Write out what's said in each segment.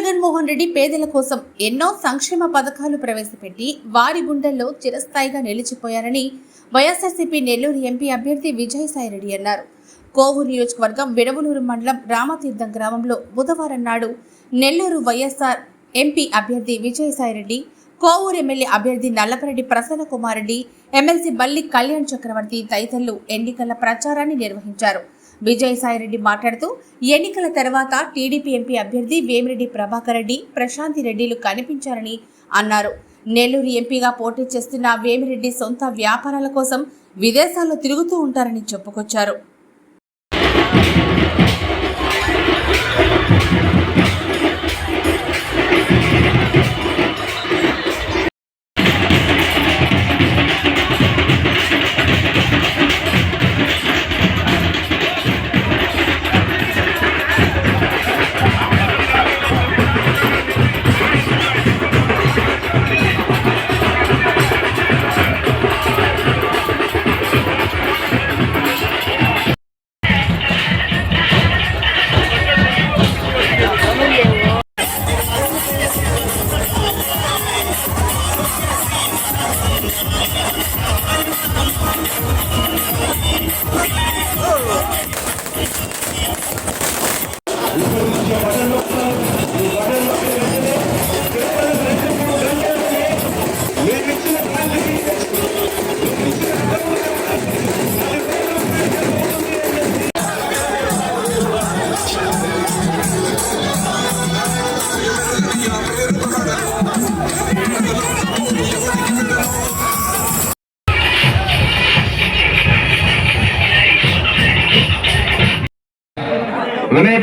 జగన్మోహన్ రెడ్డి పేదల కోసం ఎన్నో సంక్షేమ పథకాలు ప్రవేశపెట్టి వారి గుండెల్లో చిరస్థాయిగా నిలిచిపోయారని వైఎస్ఆర్సీపీ నెల్లూరు ఎంపీ అభ్యర్థి విజయసాయిరెడ్డి అన్నారు. కోవూరు నియోజకవర్గం విడవలూరు మండలం రామతీర్థం గ్రామంలో బుధవారం నాడు నెల్లూరు వైఎస్ఆర్ ఎంపీ అభ్యర్థి విజయసాయిరెడ్డి కోవూరు ఎమ్మెల్యే అభ్యర్థి నల్లపరెడ్డి ప్రసన్న కుమార్ రెడ్డి ఎమ్మెల్సీ బల్లి కళ్యాణ్ చక్రవర్తి తదితరులు ఎన్నికల ప్రచారాన్ని నిర్వహించారు. విజయసాయిరెడ్డి మాట్లాడుతూ ఎన్నికల తర్వాత టీడీపీ ఎంపీ అభ్యర్థి వేమిరెడ్డి ప్రభాకర్ రెడ్డి ప్రశాంతి రెడ్డిలు కనిపించారని అన్నారు. నెల్లూరు ఎంపీగా పోటీ చేస్తున్న వేమిరెడ్డి సొంత వ్యాపారాల కోసం విదేశాల్లో తిరుగుతూ ఉంటారని చెప్పుకొచ్చారు.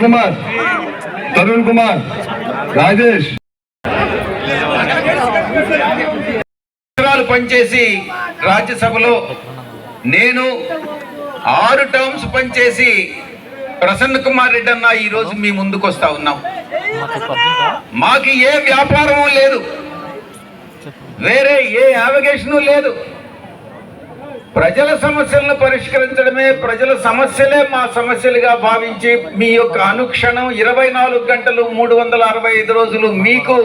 కుమార్. తరుణ్ కుమార్. రాజేష్. పనిచేసి రాజ్యసభలో నేను ఆరు టర్మ్స్ పనిచేసి ప్రసన్న కుమార్ రెడ్డి అన్న ఈ రోజు మీ ముందుకు వస్తా ఉన్నాం. మాకు ఏ వ్యాపారము లేదు. వేరే ఏ యావిగేషను లేదు. ప్రజల సమస్యలను పరిష్కరించడమే ప్రజల సమస్యలే మా సమస్యలుగా భావించి మీ యొక్క అనుక్షణం ఇరవై నాలుగు గంటలు మూడు వందల అరవై ఐదు రోజులు మీకు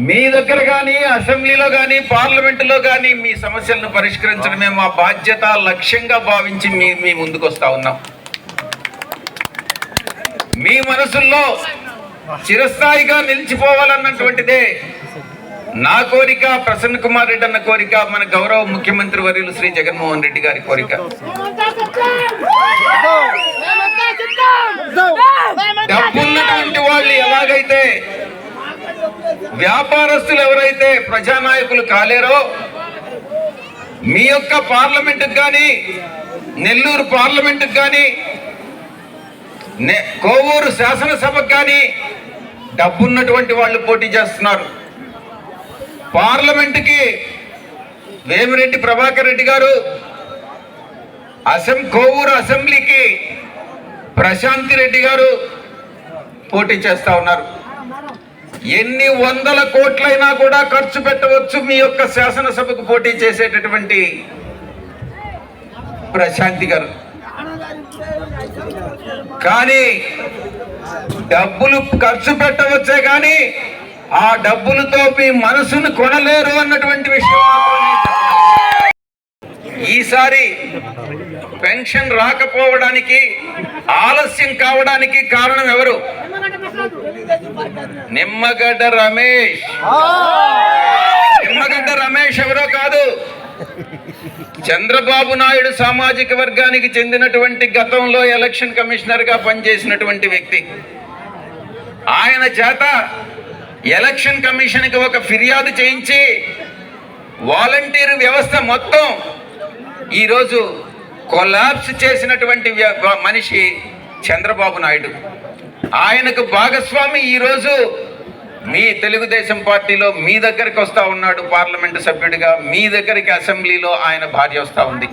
మీ దగ్గర కానీ అసెంబ్లీలో కానీ పార్లమెంటులో కానీ మీ సమస్యలను పరిష్కరించడమే మా బాధ్యత లక్ష్యంగా భావించి మీ మీ ముందుకు వస్తా ఉన్నాం. మీ మనసుల్లో చిరస్థాయిగా నిలిచిపోవాలన్నటువంటిదే నా కోరిక ప్రసన్న కుమార్ రెడ్డి అన్న కోరిక మన గౌరవ ముఖ్యమంత్రి వర్యులు శ్రీ జగన్మోహన్ రెడ్డి గారి కోరిక. డబ్బున్నటువంటి వాళ్ళు ఎలాగైతే వ్యాపారస్తులు ఎవరైతే ప్రజానాయకులు కాలేరో మీ యొక్క పార్లమెంటుకు కానీ నెల్లూరు పార్లమెంటుకు కానీ కోవూరు శాసనసభకు కానీ డబ్బున్నటువంటి వాళ్ళు పోటీ చేస్తున్నారు. పార్లమెంటుకి వేమిరెడ్డి ప్రభాకర్ రెడ్డి గారు అసెం కోవూరు అసెంబ్లీకి ప్రశాంతి రెడ్డి గారు పోటీ చేస్తా ఉన్నారు. ఎన్ని వందల కోట్లైనా కూడా ఖర్చు పెట్టవచ్చు మీ యొక్క శాసనసభకు పోటీ చేసేటటువంటి ప్రశాంతి గారు. కానీ డబ్బులు ఖర్చు పెట్టవచ్చే కానీ ఆ డబ్బులతో మీ మనసును కొనలేరు అన్నటువంటి విషయం ఈసారి పెన్షన్ రాకపోవడానికి ఆలస్యం కావడానికి కారణం ఎవరు? నిమ్మగడ్డ రమేష్. నిమ్మగడ్డ రమేష్ ఎవరో కాదు. చంద్రబాబు నాయుడు సామాజిక వర్గానికి చెందినటువంటి గతంలో ఎలక్షన్ కమిషనర్గా పనిచేసినటువంటి వ్యక్తి. ఆయన చేత ఎలక్షన్ కమిషన్కి ఒక ఫిర్యాదు చేయించి వాలంటీర్ వ్యవస్థ మొత్తం ఈరోజు కొలాప్స్ చేసినటువంటి వ్య- మనిషి చంద్రబాబు నాయుడు. ఆయనకు భాగస్వామి ఈరోజు మీ తెలుగుదేశం పార్టీలో మీ దగ్గరికి వస్తూ ఉన్నాడు పార్లమెంటు సభ్యుడిగా. మీ దగ్గరికి అసెంబ్లీలో ఆయన భార్య వస్తూ ఉంది.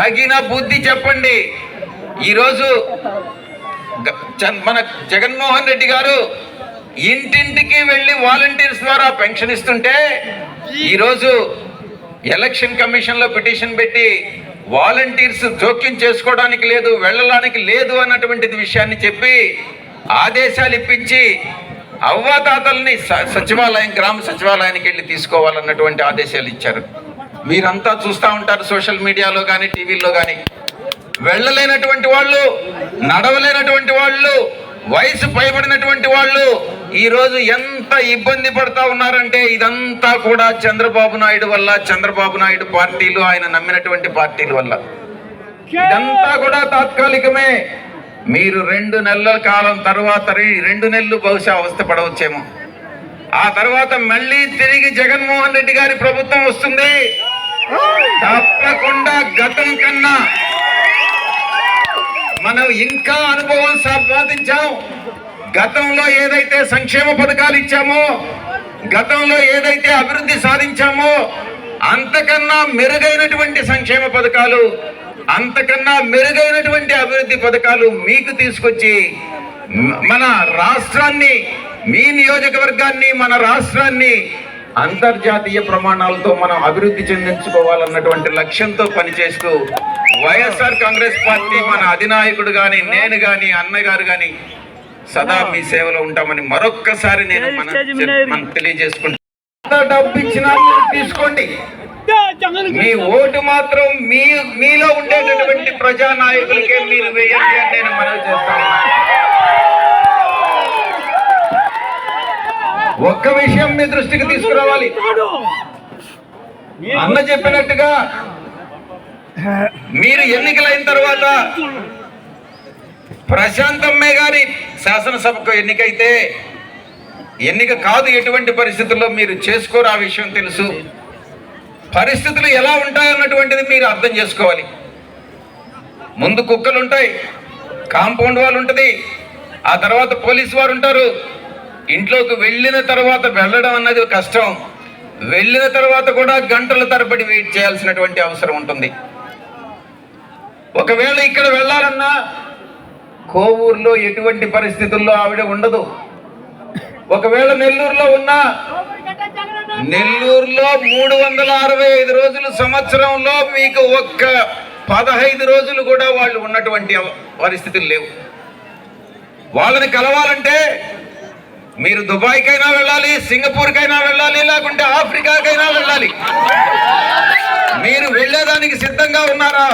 తగిన బుద్ధి చెప్పండి. ఈరోజు మన జగన్మోహన్ రెడ్డి గారు ఇంటింటికి వెళ్ళి వాలంటీర్స్ ద్వారా పెన్షన్ ఇస్తుంటే ఈరోజు ఎలక్షన్ కమిషన్లో పిటిషన్ పెట్టి వాలంటీర్స్ జోక్యం చేసుకోవడానికి లేదు వెళ్ళడానికి లేదు అన్నటువంటిది విషయాన్ని చెప్పి ఆదేశాలు ఇప్పించి అవ్వాతాతల్ని స- సచివాలయం గ్రామ సచివాలయానికి వెళ్ళి తీసుకోవాలన్నటువంటి ఆదేశాలు ఇచ్చారు. మీరంతా చూస్తూ ఉంటారు సోషల్ మీడియాలో కానీ టీవీల్లో కానీ వెళ్ళలేనటువంటి వాళ్ళు నడవలేనటువంటి వాళ్ళు వయసు పైబడినటువంటి వాళ్ళు ఈరోజు ఎంత ఇబ్బంది పడతా ఉన్నారంటే ఇదంతా కూడా చంద్రబాబు నాయుడు వల్ల చంద్రబాబు నాయుడు పార్టీలు ఆయన నమ్మినటువంటి పార్టీల వల్ల. ఇదంతా కూడా తాత్కాలికమే. మీరు రెండు నెలల కాలం తర్వాత రె- రెండు నెలలు బహుశా అవస్థ పడవచ్చేమో. ఆ తర్వాత మళ్ళీ తిరిగి జగన్మోహన్ రెడ్డి గారి ప్రభుత్వం వస్తుంది. తప్పకుండా గతం కన్నా మనం ఇంకా అనుభవం సంపాదించాం. గతంలో ఏదైతే సంక్షేమ పథకాలు ఇచ్చామో గతంలో ఏదైతే అభివృద్ధి సాధించామో అంతకన్నా మెరుగైనటువంటి సంక్షేమ పథకాలు అంతకన్నా మెరుగైనటువంటి అభివృద్ధి పథకాలు మీకు తీసుకొచ్చి మన రాష్ట్రాన్ని మీ నియోజకవర్గాన్ని మన రాష్ట్రాన్ని అంతర్జాతీయ ప్రమాణాలతో మనం అభివృద్ధి చెందించుకోవాలన్నటువంటి లక్ష్యంతో పనిచేస్తూ వైఎస్ఆర్ కాంగ్రెస్ పార్టీ మన అధినాయకుడు కానీ నేను కానీ అన్నగారు కానీ సదా మీ సేవలో ఉంటామని మరొక్కసారి నేను తెలియజేసుకుంటాను డబ్బు ఇచ్చినా తీసుకోండి. మీ ఓటు మాత్రం మీ మీలో ఉండేటటువంటి ప్రజా నాయకులకే మీరు వేయండి అని నేను మనవి చేస్తాను ఒక్క విషయం మీ దృష్టికి తీసుకురావాలి. అన్న చెప్పినట్టుగా మీరు ఎన్నికలైన తర్వాత ప్రశాంతమ్మే గారి శాసనసభకు ఎన్నికైతే ఎన్నిక కాదు ఎటువంటి పరిస్థితుల్లో మీరు చేసుకోరు ఆ విషయం తెలుసు. పరిస్థితులు ఎలా ఉంటాయన్నటువంటిది మీరు అర్థం చేసుకోవాలి. ముందు కుక్కలు ఉంటాయి కాంపౌండ్ వాళ్ళు ఉంటుంది ఆ తర్వాత పోలీస్ వారు ఉంటారు. ఇంట్లోకి వెళ్ళిన తర్వాత వెళ్ళడం అన్నది కష్టం. వెళ్ళిన తర్వాత కూడా గంటల తరబడి వెయిట్ చేయాల్సినటువంటి అవసరం ఉంటుంది. ఒకవేళ ఇక్కడ వెళ్ళాలన్నా కోవూరులో ఎటువంటి పరిస్థితుల్లో ఆవిడ ఉండదు. ఒకవేళ నెల్లూరులో ఉన్నా నెల్లూరులో మూడు వందల అరవై ఐదు రోజులు సంవత్సరంలో మీకు ఒక్క పదహైదు రోజులు కూడా వాళ్ళు ఉన్నటువంటి పరిస్థితులు లేవు. వాళ్ళని కలవాలంటే మీరు దుబాయ్కైనా వెళ్ళాలి సింగపూర్కైనా వెళ్ళాలి లేకుంటే ఆఫ్రికాకైనా వెళ్ళాలి. మీరు వెళ్ళేదానికి సిద్ధంగా ఉన్నారా?